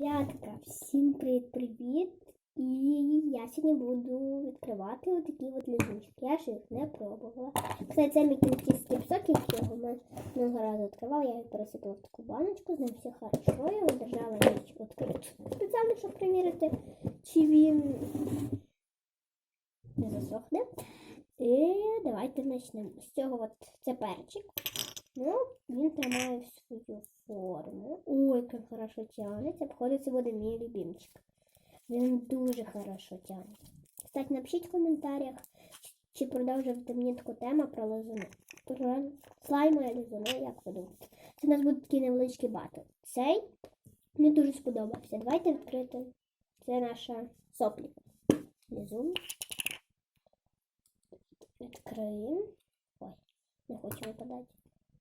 Ребятка, всім привіт-привіт! І я сьогодні буду відкривати отакі от лізунчики. Я ж їх не пробувала. Кстати, це мій кінцівський псок, якого ми минулого разу відкривали. Я їх пересипала в таку баночку, з ним все хорошо. Я його держала ніч відкриту. Спеціально, щоб перевірити, чи він не засохне. І давайте почнемо. З цього от це перчик. Ну, він тримає свою форму. Як хорошо тягнеться. Походу, це буде мій любимчик. Він дуже хорошо тягнеться. Кстати, напишіть в коментарях, чи продовжувати мені таку тему про лизуни. Про слайми лизуни, як ви думаєте. Це у нас буде такий невеличкий батл. Цей мені дуже сподобався. Давайте відкрити. Це наша соплі. Лізун. Відкриємо. Ой, не хочу випадати.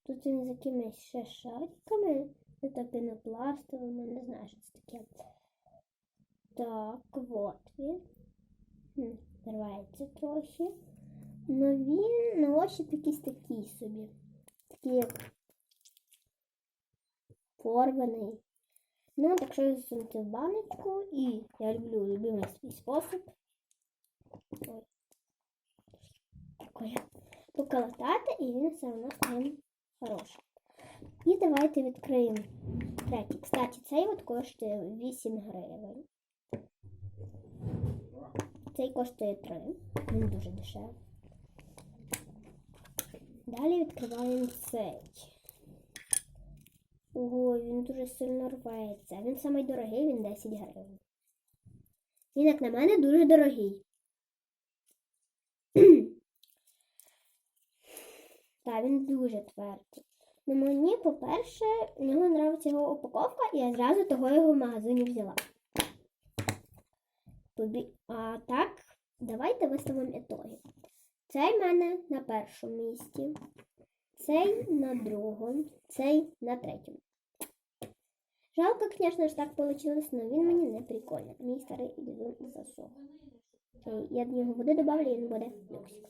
Тут він з якимись ще шариками. Це так пінопластовими, не знаю, що це таке. Так, от він. Хм, трохи. Ну він на ощупь якийсь такий собі. Такий порваний. Ну, так що засунути в баночку і я люблю любимий свій спосіб. Ой. Поколотати і він все одно стане хороший. І давайте відкриємо третій. Кстати, цей от коштує 8 гривень. Цей коштує 3. Він дуже дешевий. Далі відкриваємо цей. Ого, він дуже сильно рветься. Він самий дорогий, він 10 гривень. Він, як на мене, дуже дорогий. Так, він дуже твердий. Ну, мені, по-перше, мені подобається його упаковка, і я зразу того його в магазині взяла. А так, давайте виставимо ітоги. Цей в мене на першому місці, цей на другому, цей на третьому. Жалко, звісно ж, так вийшло, але він мені не прикольний. Мій старий ілюзон засох. Я до нього води добавлю, і він буде люксик.